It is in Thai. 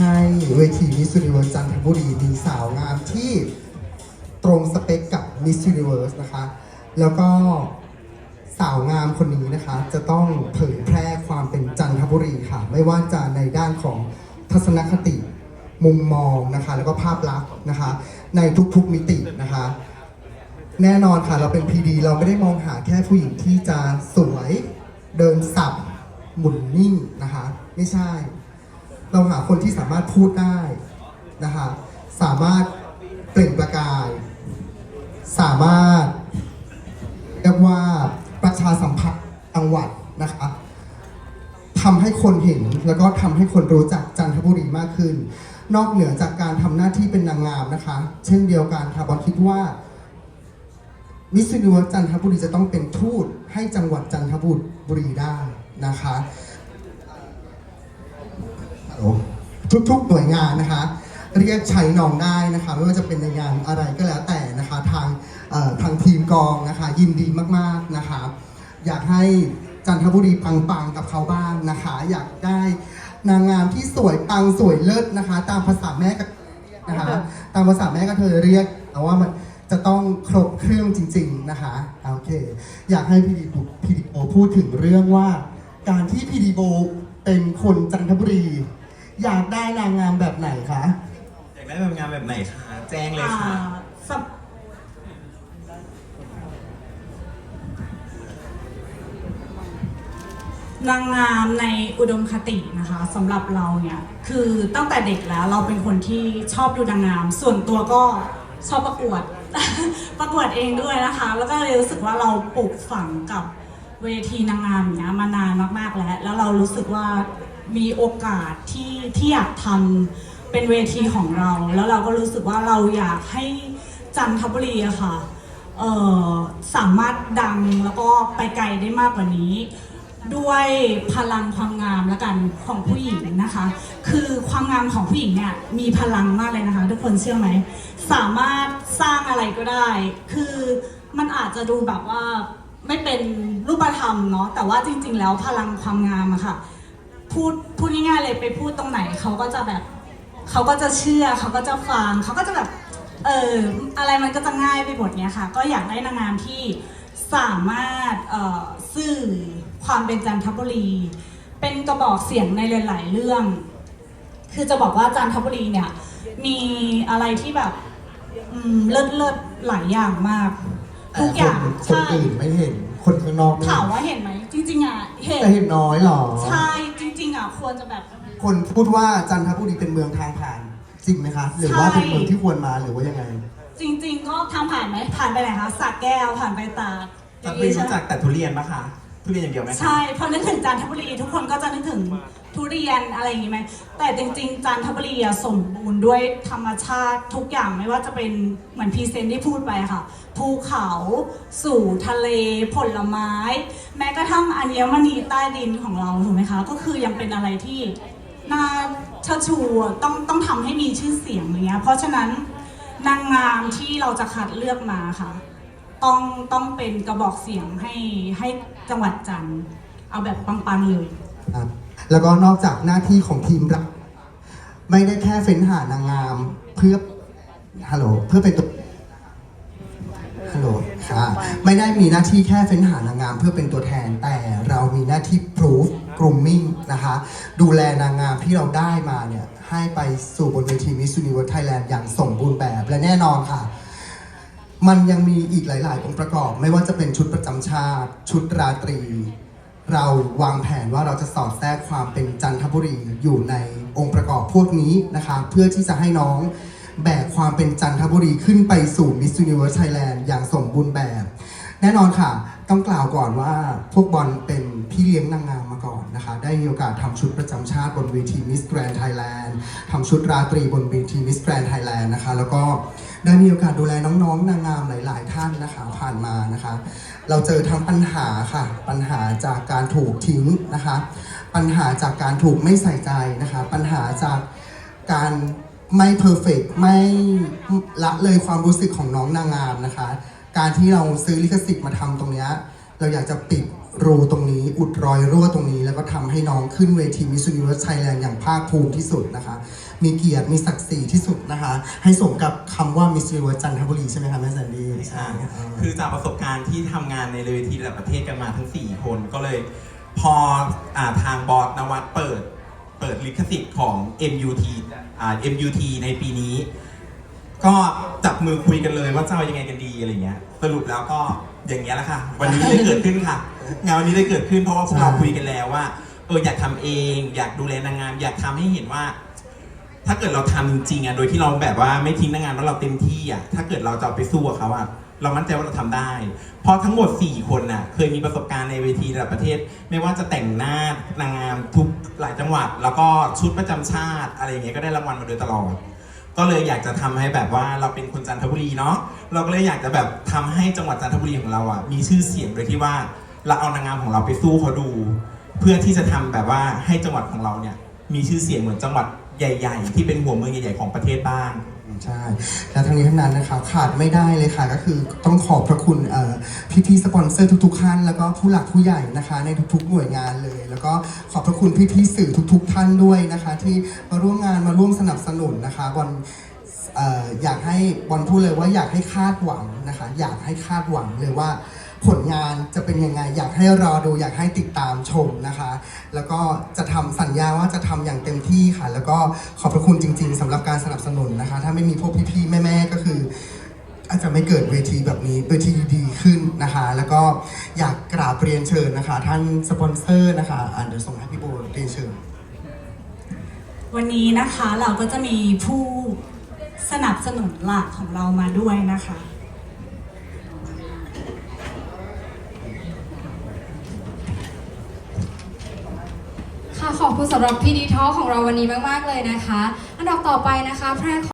ให้เวทีมิส s u นิเวิร์สจันทบุรีมีสาวงามที่ตรงสเปคกับมิส s u นิเวิร์สนะคะ แล้วก็สาวงามคนนี้นะคะ จะต้องเผยแพร่ความเป็นจันทบุรีค่ะ ไม่ว่าจะในด้านของทัศนคติมุมมองนะคะ แล้วก็ภาพลักษณ์นะคะ ในทุกๆมิตินะคะ แน่นอนค่ะเราเป็นพีดีเราไม่ได้มองหาแค่ผู้หญิงที่จะสวยเดินสับหมุนนิ่งนะคะ ไม่ใช่ เราหาคนที่สามารถพูดได้นะคะสามารถเปล่งประกาย สามารถเรียกว่าประชาสัมพันธ์จังหวัดนะคะทำให้คนเห็นแล้วก็ทำให้คนรู้จักจันทบุรีมากขึ้น นอกเหนือจากการทำหน้าที่เป็นนางงามนะคะ เช่นเดียวกันค่ะบอลคิดว่ามิสซินิวจันทบุรีจะต้องเป็นทูตให้จังหวัดจันทบุรีได้นะคะ ทุกๆหน่วยงานนะคะ เรียกใช้น้องได้นะคะ ไม่ว่าจะเป็นในงานอะไรก็แล้วแต่นะคะทางเอ่อทางทีมกองนะคะ ยินดีมากๆนะคะ อยากให้จันทบุรีปังๆกับเขาบ้างนะคะ อยากได้นางงามที่สวยปังสวยเลิศนะคะ ตามภาษาแม่กับนะคะตามภาษาแม่ก็เธอเรียกแต่ว่ามันจะต้องครบเครื่องจริง ๆนะคะโอเค อยากให้พีดีพีดีโอพูดถึงเรื่องว่า การที่พีดีโอเป็นคนจันทบุรี อยากได้นางงามแบบไหนคะอยากได้แบบงานแบบไหนคะแจ้งเลยค่ะ อ่าสำนางงามในอุดมคตินะคะสำหรับเราเนี่ยคือตั้งแต่เด็กแล้วเราเป็นคนที่ชอบดูนางงาม ส่วนตัวก็ชอบประกวด ประกวดเองด้วยนะคะ แล้วก็เลยรู้สึกว่าเราปลูกฝังกับเวทีนางงามเนี้ยมานานมากๆแล้ว แล้วเรารู้สึกว่า มีโอกาสที่ที่อยากทำเป็นเวทีของเรา แล้วเราก็รู้สึกว่าเราอยากให้จันทบุรีอะค่ะสามารถดังแล้วก็ไปไกลได้มากกว่านี้ ด้วยพลังความงามและกันของผู้หญิงนะคะ คือความงามของผู้หญิงเนี่ยมีพลังมากเลยนะคะ ทุกคนเชื่อไหมสามารถสร้างอะไรก็ได้ คือมันอาจจะดูแบบว่าไม่เป็นรูปธรรมเนาะแต่ว่าจริง ๆ แล้วพลังความงามอะค่ะ พูดพูดง่ายๆเลยไปพูดตรงไหนเขาก็จะแบบเขาก็จะเชื่อเขาก็จะฟังเขาก็จะแบบเอออะไรมันก็จะง่ายไปหมดเนี้ยค่ะ ก็อยากได้นางงามที่สามารถเอ่อสื่อความเป็นจันทบุรี เป็นกระบอกเสียงในหลาย ๆ เรื่อง คือจะบอกว่าจันทบุรีเนี่ยมีอะไรที่แบบอืมเลิศเลิศๆหลายอย่างมากแต่ทุกคอย่างนคนใช่อื่นไม่เห็นคนข้างนอกไม่ถามเห็นว่าเห็นไหมจริงๆอะเห็นแต่เห็นน้อยหรอใช่จริงๆ อะควรจะแบบ คนพูดว่าจันทบุรีเป็นเมืองทางผ่าน จริงไหมคะ หรือว่าใช่เป็นเมืองที่ควรมาหรือว่ายังไงจริง ๆ ก็ทางผ่านไหมผ่านไปไหนคะสระแก้วผ่านไปตากจันทบุรีรู้จักแต่ทุเรียนปะคะ ทุเรียนอย่างเดียวไหมคะใช่พอนึกถึงจันทบุรีทุกคนก็จะนึกถึงทุเรียนอะไรอย่างงี้ไหมแต่จริงๆ จันทบุรีอะสมบูรณ์ด้วยธรรมชาติทุกอย่างไม่ว่าจะเป็นเหมือนพรีเซนต์ที่พูดไปค่ะ ภูเขาสู่ทะเลผลไม้ แม้กระทั่งอัญมณีใต้ดินของเราถูกไหมคะ ก็คือยังเป็นอะไรที่น่าเชิดชูอะต้องต้องทำให้มีชื่อเสียงอย่างเงี้ยเพราะฉะนั้นนางงามที่เราจะคัดเลือกมาค่ะ ต้องต้องเป็นกระบอกเสียงให้ให้จังหวัดจันทร์เอาแบบปังๆเลย ครับแล้วก็นอกจากหน้าที่ของทีมรับไม่ได้แค่เฟ้นหานางงามเพื่อฮัลโหลเพื่อเป็นตัวฮัลโหลค่ะไม่ได้มีหน้าที่แค่เฟ้นหานางงามเพื่อเป็นตัวแทนแต่เรามีหน้าที่ proof grooming นะคะ ดูแลนางงามที่เราได้มาเนี่ย ให้ไปสู่บนเวที Miss Universe Thailand อย่างสมบูรณ์แบบและแน่นอนค่ะ มันยังมีอีกหลาย ๆ องค์ประกอบ ไม่ว่าจะเป็นชุดประจำชาติ ชุดราตรี เราวางแผนว่าเราจะสอดแทรกความเป็นจันทบุรีอยู่ในองค์ประกอบพวกนี้นะคะ เพื่อที่จะให้น้องแบกความเป็นจันทบุรีขึ้นไปสู่ Miss Universe Thailand อย่างสมบูรณ์แบบ แน่นอนค่ะ ต้องกล่าวก่อนว่าพวกบอลเป็น พี่เลี้ยงนางงามมาก่อนนะคะ ได้มีโอกาสทำชุดประจำชาติบนเวที Miss Grand Thailand ทำชุดราตรีบนเวที Miss Grand Thailand นะคะ แล้วก็ได้มีโอกาสดูแลน้องๆ นางงามหลาย ๆ ท่านนะคะผ่านมานะคะ เราเจอทั้งปัญหาค่ะ ปัญหาจากการถูกทิ้งนะคะ ปัญหาจากการถูกไม่ใส่ใจนะคะ ปัญหาจากการไม่เพอร์เฟกไม่ละเลยความรู้สึกของน้องนางงามนะคะ การที่เราซื้อลิขสิทธิ์มาทำตรงนี้เราอยากจะปิด รูตรงนี้อุดรอยรั่วตรงนี้แล้วก็ทำให้น้องขึ้นเวที Miss Universe Thailand อย่างภาคภูมิที่สุดนะคะ มีเกียรติมีศักดิ์ศรีที่สุดนะคะ ให้สมกับคำว่า Miss Universe จันทบุรีใช่ไหมคะแม่แซนดี้ใช่เออคือจากประสบการณ์ที่ทำงานในเวทีระดับประเทศกันมาทั้ง 4 คนก็เลยพออาทางบอร์ดนวัดเปิด เปิดลิขสิทธิ์ของ MUT อ่า MUT ในปีนี้ ก็จับมือคุยกันเลยว่าจะเอายังไงกันดีอะไรเงี้ยสรุปแล้วก็อย่างเงี้ยแหละค่ะ วันนี้เลยเกิดขึ้นค่ะงานวันนี้เลยเกิดขึ้นเพราะว่าพวกเราคุยกันแล้วว่าเอออยากทำเอง อยากดูแลนางงาม อยากทำให้เห็นว่า ถ้าเกิดเราทำจริงๆอะโดยที่เราแบบว่าไม่ทิ้งนางงานว่าเราเต็มที่อะถ้าเกิดเราจะเอาไปสู้กับเขาอะเรามั่นใจว่าเราทำได้ เพราะทั้งหมด 4 คนน่ะ เคยมีประสบการณ์ในเวทีระดับประเทศ ไม่ว่าจะแต่งหน้านางงามทุกหลายจังหวัด แล้วก็ชุดประจำชาติอะไรอย่างเงี้ยก็ได้รางวัลมาโดยตลอด ก็เลยอยากจะทำให้แบบว่าเราเป็นคนจันทบุรีเนาะเราก็เลยอยากจะแบบทำให้จังหวัดจันทบุรีของเราอะมีชื่อเสียงโดยที่ว่าเราเอานางงามของเราไปสู้เขาดู เพื่อที่จะทำแบบว่าให้จังหวัดของเราเนี่ยมีชื่อเสียงเหมือนจังหวัด ใหญ่ ๆ ที่เป็นหัวเมืองใหญ่ๆของประเทศบ้าง ใช่และทั้งนี้ทั้งนั้นนะคะขาดไม่ได้เลยค่ะ ก็คือต้องขอบพระคุณเอ่อพี่ๆสปอนเซอร์ทุกๆท่านแล้วก็ผู้หลักผู้ใหญ่นะคะ ในทุกๆหน่วยงานเลย แล้วก็ขอบพระคุณพี่ๆสื่อทุก ๆ ท่านด้วยนะคะ ที่มาร่วมงานมาร่วมสนับสนุนนะคะบอลเอ่ออยากให้บอลพูดเลยว่าอยากให้คาดหวังนะคะ อยากให้คาดหวังเลยว่า ผลงานจะเป็นยังไง อยากให้รอดูอยากให้ติดตามชมนะคะ แล้วก็จะทำสัญญาว่าจะทำอย่างเต็มที่ค่ะ แล้วก็ขอบพระคุณจริง ๆสำหรับการสนับสนุนนะคะ ถ้าไม่มีพวกพี่ๆแม่ๆก็คือ อาจจะไม่เกิดเวทีแบบนี้เวทีดีขึ้นนะคะ แล้วก็อยากกราบเรียนเชิญนะคะ ท่านสปอนเซอร์นะคะอ่าเดี๋ยวส่งให้พี่โบเรียนเชิญ วันนี้นะคะเราก็จะมีผู้สนับสนุนหลักของเรามาด้วยนะคะ ขอบคุณสำหรับพีดีทอของเราวันนี้มาก ๆ เลยนะคะ อันดับต่อไปนะคะแพร